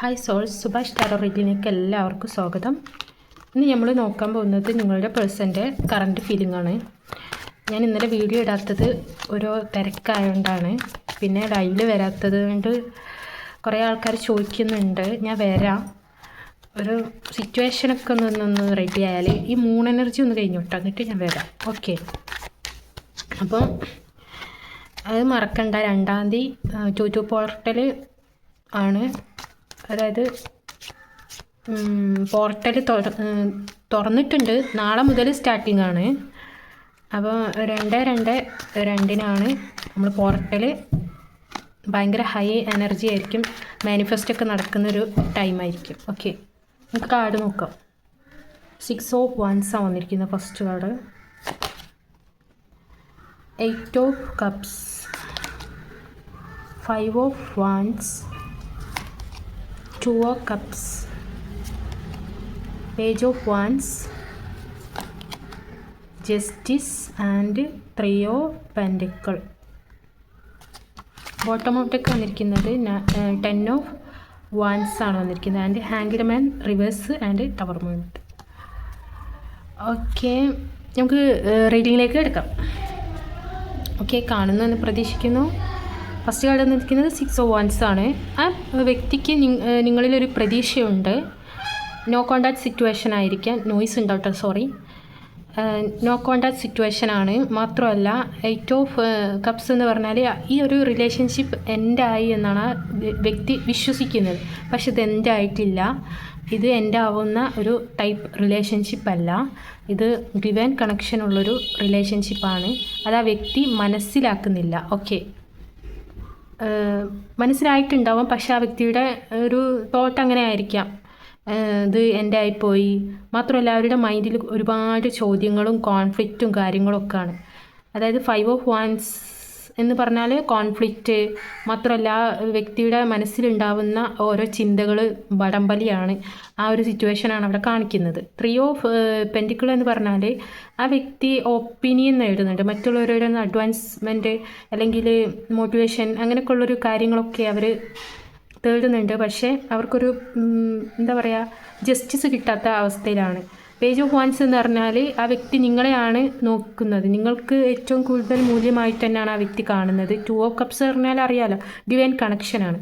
Hi soul Subhash tarot റീഡിലേക്ക് എല്ലാവർക്കും സ്വാഗതം. ഇന്ന് നമ്മൾ നോക്കാൻ പോകുന്നത് നിങ്ങളുടെ പേഴ്സന്റെ കറണ്ട് ഫീലിംഗ് ആണ്. ഞാൻ ഇന്നലെ വീഡിയോ ഇടാത്തത് ഓരോ തിരക്കായതുകൊണ്ടാണ് പിന്നെ ലൈവിൽ വരാത്തത് കൊണ്ട് കുറേ ആൾക്കാർ ചോദിക്കുന്നുണ്ട്. ഞാൻ വരാം. ഒരു സിറ്റുവേഷനൊക്കെ ഒന്ന് ഒന്ന് റെഡി ആയാൽ ഈ മൂൺ എനർജി ഒന്ന് കഴിഞ്ഞു കേട്ടോ എന്നിട്ട് ഞാൻ വരാം. ഓക്കെ അപ്പോൾ അത് മറക്കണ്ട. രണ്ടാം തീയതി ടു ടു പോർട്ടൽ ആണ്. അതായത് പോർട്ടൽ തുറന്നിട്ടുണ്ട്. നാളെ മുതൽ സ്റ്റാർട്ടിംഗ് ആണ്. അപ്പോൾ രണ്ട് രണ്ട് രണ്ടിനാണ് നമ്മൾ പോർട്ടൽ ഭയങ്കര ഹൈ എനർജി ആയിരിക്കും. മാനിഫെസ്റ്റ് ഒക്കെ നടക്കുന്നൊരു ടൈമായിരിക്കും ഓക്കെ നമുക്ക് കാർഡ് നോക്കാം. സിക്സ് ഓഫ് വൺസാണ് വന്നിരിക്കുന്നത് first card eight of cups five of wands two of cups page of wands justice and three of pentacles bottom ഔട്ടൊക്കെ വന്നിരിക്കുന്നത് ടെൻ ഓഫ് വാൻസ് ആണ് വന്നിരിക്കുന്നത്. And hanged man reverse and tower movement okay നമുക്ക് റീഡിങ്ങിലേക്ക് എടുക്കാം. Okay കാണുന്നു എന്ന് പ്രതീക്ഷിക്കുന്നു. First card നിൽക്കുന്നത് സിക്സ് ഓ വൺസ് ആണ്. ആ വ്യക്തിക്ക് നിങ്ങളിലൊരു പ്രതീക്ഷയുണ്ട്. നോ കോണ്ടാക്ട് സിറ്റുവേഷൻ ആയിരിക്കാം. നോയ്സ് ഉണ്ടാവട്ടെ സോറി നോ കോണ്ടാക്ട് സിറ്റുവേഷൻ ആണ്. മാത്രമല്ല എയ്റ്റ് ഓഫ് കപ്സ് എന്ന് പറഞ്ഞാൽ ഈ ഒരു റിലേഷൻഷിപ്പ് എന്റെ ആയി എന്നാണ് വ്യക്തി വിശ്വസിക്കുന്നത്. പക്ഷെ ഇത് എന്റെ ആയിട്ടില്ല. ഇത് എന്റെ ആവുന്ന ഒരു ടൈപ്പ് റിലേഷൻഷിപ്പ് അല്ല. ഇത് ഗിവൻ കണക്ഷൻ ഉള്ളൊരു റിലേഷൻഷിപ്പാണ് അത് ആ വ്യക്തി മനസ്സിലാക്കുന്നില്ല. ഓക്കെ മനസ്സിലായിട്ടുണ്ടാവും. പക്ഷെ ആ വ്യക്തിയുടെ ഒരു തോട്ട് അങ്ങനെ ആയിരിക്കാം. ഇത് എന്റെ ആയിപ്പോയി മാത്രമല്ല അവരുടെ മൈൻഡിൽ ഒരുപാട് ചോദ്യങ്ങളും കോൺഫ്ലിക്റ്റും കാര്യങ്ങളും ഒക്കെയാണ് അതായത് ഫൈവ് ഓഫ് വൺസ് എന്ന് പറഞ്ഞാൽ കോൺഫ്ലിക്റ്റ് മാത്രമല്ല വ്യക്തിയുടെ മനസ്സിലുണ്ടാവുന്ന ഓരോ ചിന്തകൾ വടംബലിയാണ് ആ ഒരു സിറ്റുവേഷനാണ് അവിടെ കാണിക്കുന്നത്. ത്രീ ഓഫ് പെന്റിക്കിൾ എന്ന് പറഞ്ഞാൽ ആ വ്യക്തി ഒപ്പീനിയൻ നേടുന്നുണ്ട്. മറ്റുള്ളവരുടെ അഡ്വാൻസ്മെന്റ് അല്ലെങ്കിൽ മോട്ടിവേഷൻ അങ്ങനെയൊക്കെ ഉള്ളൊരു കാര്യങ്ങളൊക്കെ അവർ തേടുന്നുണ്ട്. പക്ഷേ അവർക്കൊരു എന്താ പറയുക ജസ്റ്റിസ് കിട്ടാത്ത അവസ്ഥയിലാണ്. പേജ് ഓഫ് വൺസ് എന്ന് പറഞ്ഞാൽ ആ വ്യക്തി നിങ്ങളെയാണ് നോക്കുന്നത്. നിങ്ങൾക്ക് ഏറ്റവും കൂടുതൽ മൂല്യമായിട്ട് തന്നെയാണ് ആ വ്യക്തി കാണുന്നത്. ടു ഓഫ് കപ്സ് പറഞ്ഞാൽ അറിയാലോ ഡിവൈൻ കണക്ഷനാണ്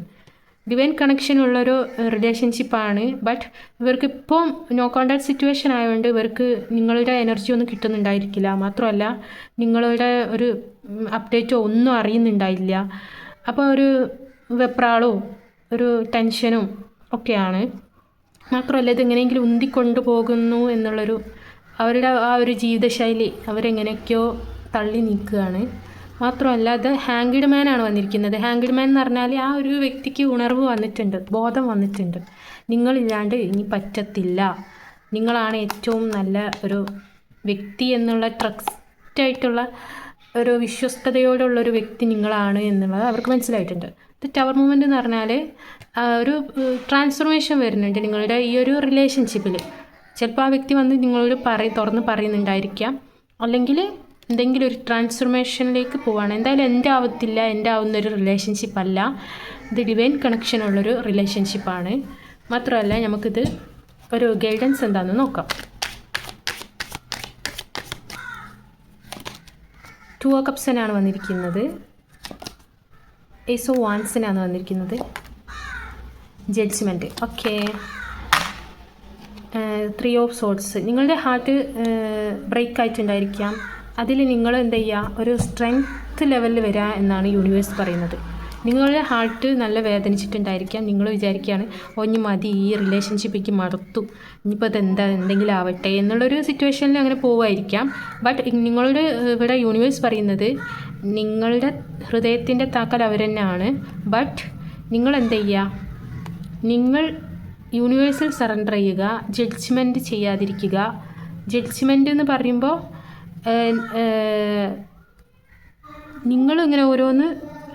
ഡിവൈൻ കണക്ഷൻ ഉള്ളൊരു റിലേഷൻഷിപ്പാണ് ബട്ട് ഇവർക്ക് ഇപ്പം നോ കോണ്ടാക്ട് സിറ്റുവേഷൻ ആയതുകൊണ്ട് ഇവർക്ക് നിങ്ങളുടെ എനർജി ഒന്നും കിട്ടുന്നുണ്ടായിരിക്കില്ല. മാത്രമല്ല നിങ്ങളുടെ ഒരു അപ്ഡേറ്റോ ഒന്നും അറിയുന്നുണ്ടായില്ല. അപ്പോൾ ഒരു വെപ്രാളോ ഒരു ടെൻഷനും ഒക്കെയാണ്. മാത്രമല്ല ഇതെങ്ങനെയെങ്കിലും ഉന്തിക്കൊണ്ടു പോകുന്നു എന്നുള്ളൊരു അവരുടെ ആ ഒരു ജീവിതശൈലി അവരെങ്ങനെയൊക്കെയോ തള്ളി നീക്കുകയാണ്. മാത്രമല്ല അത് ഹാങ്കിഡ് മാനാണ് വന്നിരിക്കുന്നത്. ഹാങ്കിഡ് മാൻ എന്ന് പറഞ്ഞാൽ ആ ഒരു വ്യക്തിക്ക് ഉണർവ് വന്നിട്ടുണ്ട് ബോധം വന്നിട്ടുണ്ട്. നിങ്ങളില്ലാണ്ട് ഇനി പറ്റത്തില്ല. നിങ്ങളാണ് ഏറ്റവും നല്ല ഒരു വ്യക്തി എന്നുള്ള ട്രസ്റ്റായിട്ടുള്ള ഒരു വിശ്വസ്തയോടുള്ള ഒരു വ്യക്തി നിങ്ങളാണ് എന്നുള്ളത് അവർക്ക് മനസ്സിലായിട്ടുണ്ട്. ഇത് ടവർ മൂവ്മെന്റ് എന്ന് പറഞ്ഞാൽ ഒരു ട്രാൻസ്ഫോർമേഷൻ വരുന്നുണ്ട് നിങ്ങളുടെ ഈ ഒരു റിലേഷൻഷിപ്പിൽ ചിലപ്പോൾ ആ വ്യക്തി വന്ന് നിങ്ങളോട് പറ തുറന്ന് പറയുന്നുണ്ടായിരിക്കാം. അല്ലെങ്കിൽ എന്തെങ്കിലും ഒരു ട്രാൻസ്ഫോർമേഷനിലേക്ക് പോവാണ്. എന്തായാലും എന്റെ ആവത്തില്ല എന്റെ ആവുന്ന ഒരു റിലേഷൻഷിപ്പ് അല്ല. ഇത് ഡിവൈൻ കണക്ഷൻ ഉള്ളൊരു റിലേഷൻഷിപ്പാണ് മാത്രമല്ല നമുക്കിത് ഒരു ഗൈഡൻസ് എന്താണെന്ന് നോക്കാം. ടു കപ്സനാണ് വന്നിരിക്കുന്നത്. ഏസോ വാൻസിനാണ് വന്നിരിക്കുന്നത്? Judgement okay three of swords നിങ്ങളുടെ ഹാർട്ട് ബ്രേക്ക് ആയിട്ടുണ്ടായിരിക്കാം. അതിൽ നിങ്ങൾ എന്ത് ചെയ്യുക? ഒരു സ്ട്രെങ്ത് ലെവലിൽ വരിക എന്നാണ് യൂണിവേഴ്സ് പറയുന്നത്. നിങ്ങളുടെ ഹാർട്ട് നല്ല വേദനിച്ചിട്ടുണ്ടായിരിക്കാം. നിങ്ങൾ വിചാരിക്കുകയാണ് ഒഞ്ഞു മതി ഈ റിലേഷൻഷിപ്പിക്ക് മറത്തു. ഇനിയിപ്പോൾ അതെന്താ എന്തെങ്കിലും ആവട്ടെ എന്നുള്ളൊരു സിറ്റുവേഷനിൽ അങ്ങനെ പോവായിരിക്കാം. ബട്ട് നിങ്ങളുടെ ഇവിടെ യൂണിവേഴ്സ് പറയുന്നത് നിങ്ങളുടെ ഹൃദയത്തിന്റെ താക്കൽ അവർ തന്നെയാണ് ബട്ട് നിങ്ങൾ എന്ത് ചെയ്യുക നിങ്ങൾ യൂണിവേഴ്സിൽ സറണ്ടർ ചെയ്യുക ജഡ്ജ്മെന്റ് ചെയ്യാതിരിക്കുക. ജഡ്ജ്മെന്റ് എന്ന് പറയുമ്പോൾ നിങ്ങളിങ്ങനെ ഓരോന്ന്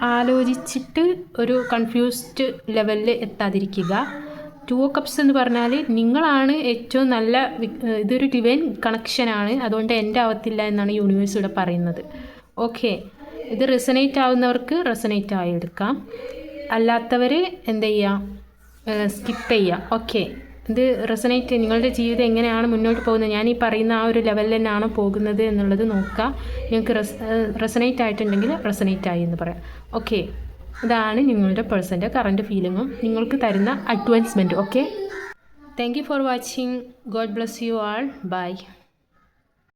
ആലോചിച്ചിട്ട് ഒരു കൺഫ്യൂസ്ഡ് ലെവലിൽ എത്താതിരിക്കുക. ടു കപ്സ് എന്ന് പറഞ്ഞാൽ നിങ്ങളാണ് ഏറ്റവും നല്ല ഇതൊരു ഡിവൈൻ കണക്ഷനാണ് അതുകൊണ്ട് എന്റെ ആവത്തില്ല എന്നാണ് യൂണിവേഴ്സ് ഇവിടെ പറയുന്നത്. ഓക്കെ ഇത് റെസനേറ്റ് ആവുന്നവർക്ക് റെസനേറ്റ് ആയി എടുക്കാം. അല്ലാത്തവർ എന്ത് ചെയ്യുക സ്കിപ്പ് ചെയ്യുക ഓക്കെ ഇത് റെസനേറ്റ് നിങ്ങളുടെ ജീവിതം എങ്ങനെയാണ് മുന്നോട്ട് പോകുന്നത്? ഞാൻ ഈ പറയുന്ന ആ ഒരു ലെവലിൽ തന്നെയാണോ പോകുന്നത് എന്നുള്ളത് നോക്കുക നിങ്ങൾക്ക് റെസ് റെസനേറ്റ് ആയിട്ടുണ്ടെങ്കിൽ റെസനേറ്റ് ആയി എന്ന് പറയാം. ഓക്കെ ഇതാണ് നിങ്ങളുടെ പേഴ്സന്റെ കറന്റ് ഫീലിങ്ങും നിങ്ങൾക്ക് തരുന്ന advancement okay thank you for watching God bless you all bye